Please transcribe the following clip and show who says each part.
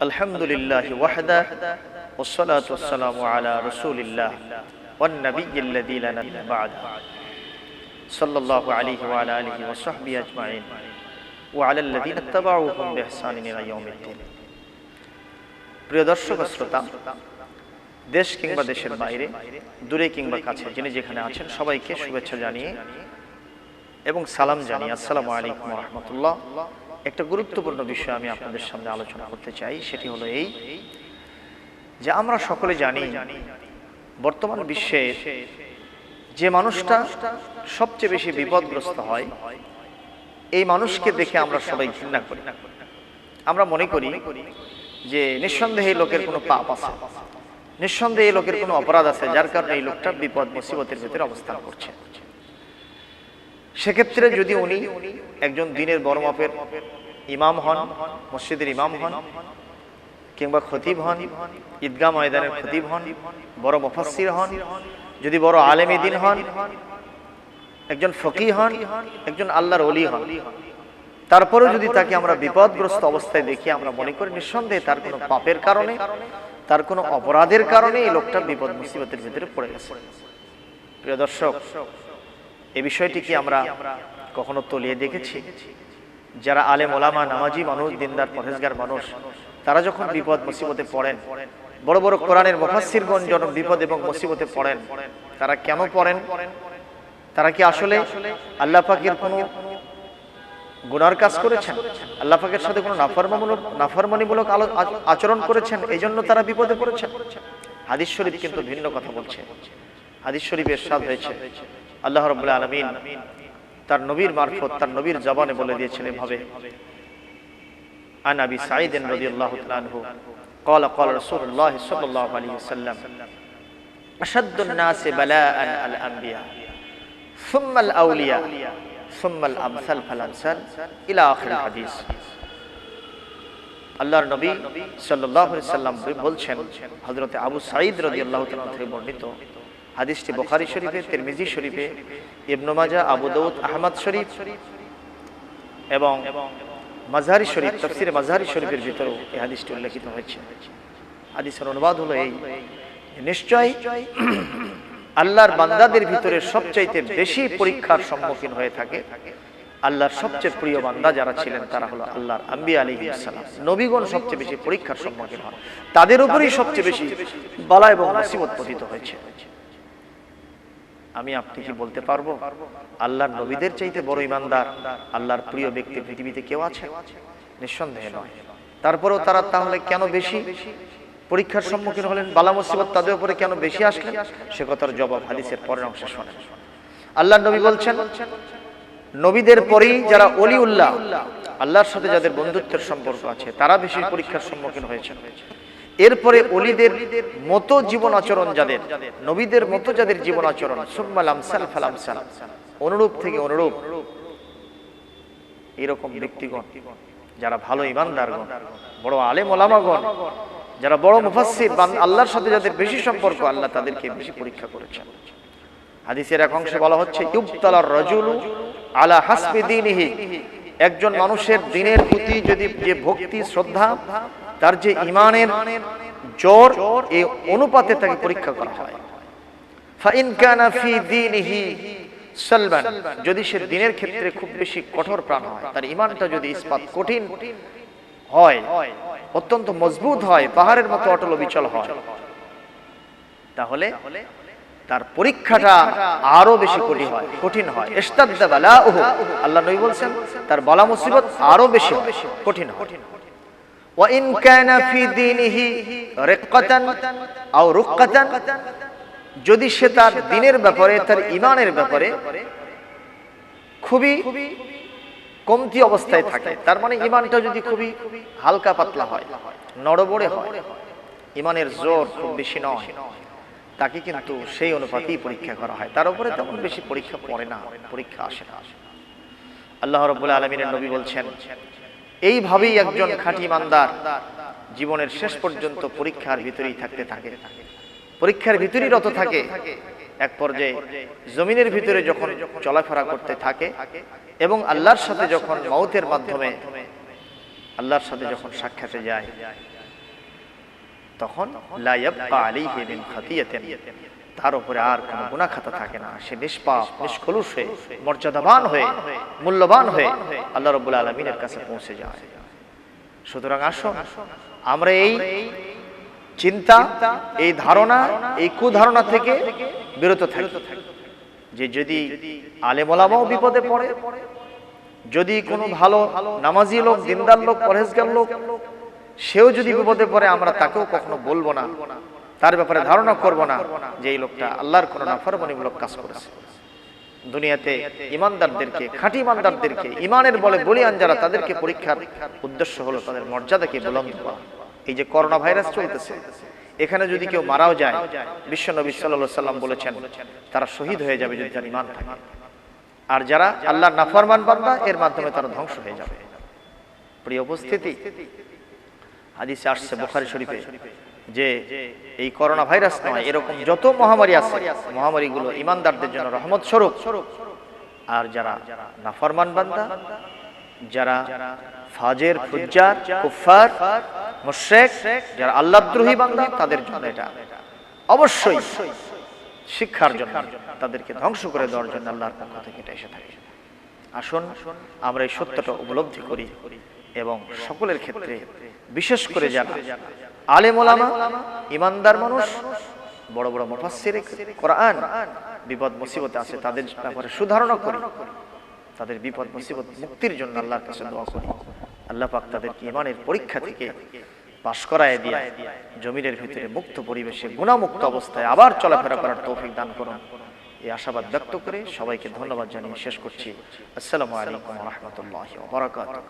Speaker 1: الحمد لله وحده والصلاة والسلام على رسول الله والنبي الذي لا نبي بعده صلى الله عليه وعلى آله وصحبه أجمعين وعلى الذين اتبعوهم بإحسان إلى يوم الدين প্রিয় দর্শক ও শ্রোতা দেশ কিংবা দেশের বাইরে দূরে কিংবা কাছে যিনি যেখানে আছেন সবাইকে শুভেচ্ছা জানিয়ে এবং সালাম জানিয়ে আসসালামু আলাইকুম রহমতুল্লাহ একটা গুরুত্বপূর্ণ বিষয় আমি আপনাদের সামনে আলোচনা করতে চাই, সেটি হলো এই যে আমরা সকলে জানি, বর্তমান বিশ্বে যে মানুষটা সবচেয়ে বেশি বিপদগ্রস্ত হয়, এই মানুষকে দেখে আমরা সবাই ঘৃণা করি। আমরা মনে করি যে নিঃসন্দেহে লোকের কোনো পাপ আছে, নিঃসন্দেহে লোকের কোনো অপরাধ আছে, যার কারণে এই লোকটা বিপদ, মুসিবতের ভিতরে অবস্থান করছে। সেক্ষেত্রে যদি উনি একজন দিনের বড় মাপের ইমাম হন মসজিদের ইমাম হন কিংবা খতিব হন ঈদগাহ ময়দানের খতিব হন বড় মুফাসসির হন যদি বড় আলেমী দিন হন একজন ফকি হন একজন আল্লাহর অলি হন তারপরেও যদি তাকে আমরা বিপদগ্রস্ত অবস্থায় দেখি আমরা মনে করি নিঃসন্দেহে তার কোনো পাপের কারণে তার কোনো অপরাধের কারণে এই লোকটা বিপদ মুসিবতের ভিতরে পড়ে গেছে। প্রিয় দর্শক এই বিষয়টি কি আমরা কখনো তলিয়ে দেখেছি। যারা আলেম, ওলামা, নামাজি মানুষ, দিনদার পরেজগার মানুষ, তারা যখন বিপদ, মুসিবতে পড়েন, বড় বড় কোরআনের মুফাসসিরগণ যখন বিপদ এবং মুসিবতে পড়েন, তারা কেন পড়েন? তারা কি আসলে আল্লাহ পাকের কোনো গুনার কাজ করেছেন? আল্লাহ পাকের সাথে কোনো নাফরমামূলক, নাফরমানিমূলক আচরণ করেছেন? এই জন্য তারা বিপদে পড়েছেন? হাদিস শরীফ কিন্তু ভিন্ন কথা বলছে। হাদিস শরীফের সাদ হয়েছে। আল্লাহ রবুল্লাহ আলমিন তার নবীর মারফত তার নবীর জবানে বলে দিয়েছেন এভাবে عن ابي سعيد رضي الله تعالى عنه قال قال رسول الله صلى الله عليه وسلم اشد الناس بلاء الانبياء ثم الاولياء ثم الامثل فالامثل الى اخر الحديث আল্লাহর নবী সাল্লাল্লাহু আলাইহি সাল্লাম বলছেন হযরতে আবু সাঈদ রাদিয়াল্লাহু তাআলা থেকে বর্ণিত হাদিসটি বুখারী শরীফে, তিরমিজি শরীফে, ইবনে মাজাহ আবু দাউদ, আহমদ শরীফ এবং মাঝহারি শরীফ, তফসিরে মাঝহারি শরীফের ভিতরেও এই হাদিসটি উল্লেখিত হয়েছে। হাদিসের অনুবাদ হলো এই নিশ্চয় আল্লাহর বান্দাদের ভিতরে সবচাইতে বেশি পরীক্ষার সম্মুখীন হয়ে থাকে। আল্লাহর সবচেয়ে প্রিয় বান্দা যারা ছিলেন তারা হলো আল্লাহর আম্বি আলী সালাম। নবীগণ সবচেয়ে বেশি পরীক্ষার সম্মুখীন হন। তাদের উপরেই সবচেয়ে বেশি বালা এবং মুসিবত পতিত হয়েছে। আমি আপনি কি বলতে পারব? আল্লাহর নবীদের চাইতে বড় ইমানদার, আল্লাহর প্রিয় ব্যক্তি পৃথিবীতে কেউ আছে? নিঃসন্দেহে নয়। তারপরেও তারা তাহলে কেন বেশি? পরীক্ষার সম্মুখীন হলেন, বালা মুসিবত তাদের উপরে কেন বেশি আসলেন? সে কথার জবাব হাদিসের পরের অংশে শোনেন। আল্লাহ নবী বলছেন, নবীদের পরেই যারা অলি উল্লাহ আল্লাহর সাথে যাদের বন্ধুত্বের সম্পর্ক আছে, তারা বেশি পরীক্ষার সম্মুখীন হয়েছে এরপরে অলিদের মতো জীবন আচরণ যাদের, নবীদের মতো যাদের জীবন আচরণ অনুরূপ থেকে অনুরূপ এরকম ব্যক্তিগণ, যারা ভালো ইমানদারগণ, বড় আলেম ওলামাগণ, যারা বড় মুফাসসির বান- আল্লাহর সাথে যাদের বেশি সম্পর্ক, আল্লাহ তাদেরকে বেশি পরীক্ষা করেছেন। হাদিসের এক অংশে বলা হচ্ছে, ইউবতালার রাজুলু আলা হাসবি দীনিহি। একজন মানুষের দিনের প্রতি যদি যে ভক্তি, শ্রদ্ধা, তার যে ইমানের জোর এই অনুপাতে তাকে পরীক্ষা করা হয়। যদি সে দিনের ক্ষেত্রে খুব বেশি কঠোর প্রাণ হয়, তার ইমানটা যদি ইস্পাত কঠিন হয়, অত্যন্ত মজবুত হয়, পাহাড়ের মতো অটল বিচল হয়, তাহলে তার পরীক্ষাটা আরও বেশি কঠিন হয় কঠিন হয়। আল্লাহ নবী বলছেন তার বলা মুসিবত আরও বেশি কঠিন হয়। ওয়া ইন কানা ফি দীনিহি রিক্কাতান আও রুক্কাতান যদি সে তার দিনের ব্যাপারে তার ইমানের ব্যাপারে খুবই কমতি অবস্থায় থাকে তার মানে ইমানটা যদি খুবই হালকা পাতলা হয় নড়বড়ে হয় ইমানের জোর খুব বেশি নয়। তাকে কিন্তু সেই অনুপাতেই পরীক্ষা করা হয়। তার উপরে তেমন বেশি পরীক্ষা পড়ে না, পরীক্ষা আসে না। আল্লাহ রব্বুল আলমিনের নবী বলছেন, এইভাবেই একজন খাঁটি ইমানদার জীবনের শেষ পর্যন্ত পরীক্ষার ভিতরেই থাকতে থাকে। পরীক্ষার ভিতরেই রত থাকে। এক পর্যায়ে জমিনের ভিতরে যখন চলাফেরা করতে থাকে এবং আল্লাহর সাথে যখন মৌতের মাধ্যমে, আল্লাহর সাথে যখন সাক্ষাতে যায় তখন তার উপরে আর কোনো গুনাহ খাতা থাকে না। সে নিষ্পাপ নিষ্কলুষ হয়ে, মর্যাদাবান হয়ে, মূল্যবান হয়ে আল্লাহ রাব্বুল আলামিনের কাছে পৌঁছে যায়। সুতরাং আসুন, আমরা এই চিন্তা, এই ধারণা, এই কুধারণা থেকে বিরত থাকি। যে যদি আলেমোলামাও বিপদে পড়ে, যদি কোনো ভালো নামাজি লোক, দিনদার লোক, পরহেজগার লোক সেও যদি বিপদে পড়ে আমরা তাকেও কখনো বলব না। তার ব্যাপারে ধারণা করব না যে এই লোকটা আল্লাহর কোনো নাফরমানিমূলক কাজ করেছে। দুনিয়াতে ইমানদারদেরকে খাঁটি ইমানদারদেরকে ইমানের বলে বলিয়ান যারা তাদেরকে পরীক্ষার উদ্দেশ্য হলো তাদের মর্যাদাকে বুলন্দ করা। এই যে করোনা ভাইরাস চলতেছে এখানে যদি কেউ মারাও যায় বিশ্ব নবী সাল্লাহ সাল্লাম বলেছেন তারা শহীদ হয়ে যাবে যদি তার ইমান থাকে। আর যারা আল্লাহর নাফরমান বান্দা এর মাধ্যমে তারা ধ্বংস হয়ে যাবে। প্রিয় উপস্থিতি হাদিসে আসছে বুখারী শরীফে যে এই করোনা ভাইরাস নয় এরকম যত মহামারী আছে মহামারীগুলো ইমানদারদের জন্য রহমত স্বরূপ। আর যারা নাফরমান বান্দা যারা ফাজের ফুজ্জার কুফার মুশরিক যারা আল্লাহদ্রোহী বান্দা তাদের জন্য এটা। অবশ্যই শিক্ষার জন্য তাদেরকে ধ্বংস করে দেওয়ার জন্য আল্লাহর পক্ষ থেকে এটা এসে থাকে। আসুন আমরা এই সত্যটা উপলব্ধি করি এবং সকলের ক্ষেত্রে বিশেষ করে যারা আলেম ওলামা ইমানদার মানুষ বড় বড় মুফাসসির কোরআন বিপদ মুসিবতে আছে তাদের ব্যাপারে সুধারণা করি। তাদের বিপদ মুসিবত মুক্তির জন্য আল্লাহর কাছে দোয়া করি। আল্লাহ পাক তাদের ইমানের পরীক্ষা থেকে পাশ করায় দিয়ে জমিনের ভিতরে মুক্ত পরিবেশে গুণামুক্ত অবস্থায় আবার চলাফেরা করার তৌফিক দান করুন। এই আশাবাদ ব্যক্ত করে সবাইকে ধন্যবাদ জানিয়ে শেষ করছি। আসসালামু আলাইকুম রহমতুল্লাহ বারাকাতুহু।